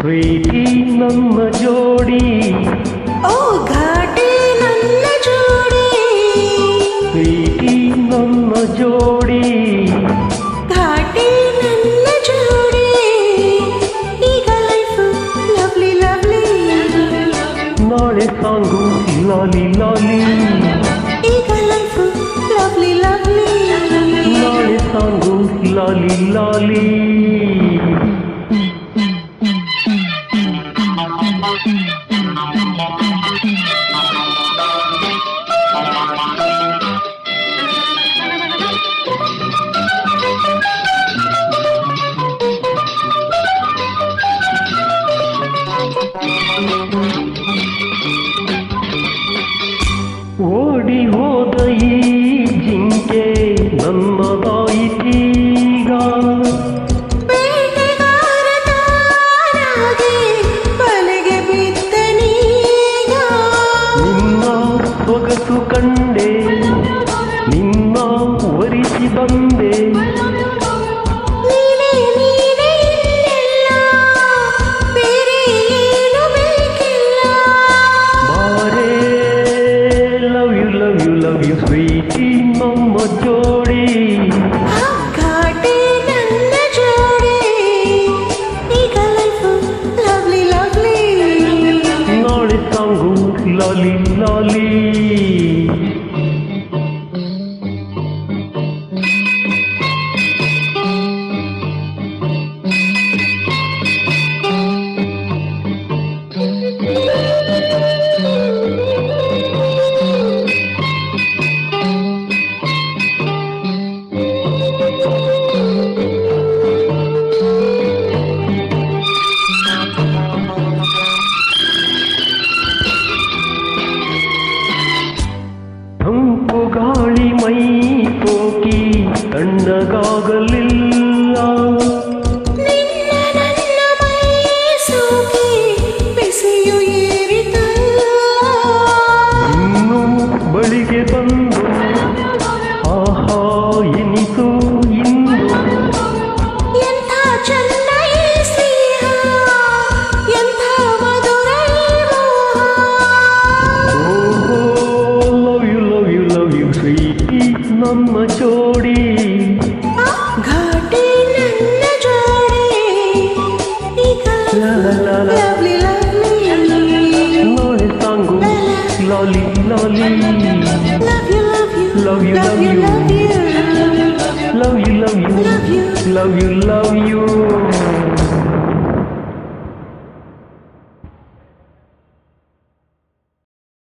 ಪ್ರೀತಿ ನಮ್ಮ ಜೋಡಿ ಓ ಘಾಟಿ ನನ್ನ ಜೋಡಿ ಪ್ರೀತಿ ನಮ್ಮ ಜೋಡಿ ಘಾಟಿ ನನ್ನ ಜೋಡಿ ಈಗ ಲೈಫ್ ಲವ್ಲಿ ಲವ್ಲಿ ನಾಳೆ ಸಾಂಗು ಲಾಲಿ ಲಾಲಿ ಈಗ ಲೈಫ್ ಲವ್ಲಿ ಲವ್ಲಿ ನಾಳೆ ಸಾಂಗು ಲಾಲಿ ಲಾಲಿ Mm-hmm. ಕಂಡೆ ನಿನ್ನ ವರಿಸಿ ಬಂದೆ ನೀನೇ ನೀನೇ ಇನ್ನೆಲ್ಲ ಬೇರೆ ಏನು ಬೇಕಿಲ್ಲ ಬಾರೇ love you love you love you sweetie ನಮ್ಮ ಜೋಡಿ ಲವ್ ಯು ಸ್ವೀಟಿ ನಮ್ಮ ಜೋಡಿ ಘಾಟಿ ನನ್ನ ಜೋಡಿ ಈಗ ಲಾ ಲಾ ಲಾ ಲಾ. ಲವ್ಲಿ ಲವ್ಲಿ ನಾಳೆ ಸಾಂಗು ಲಾಲಿ ಲಾಲಿ love you love you Love you, love you. love you love you love you love you love you love you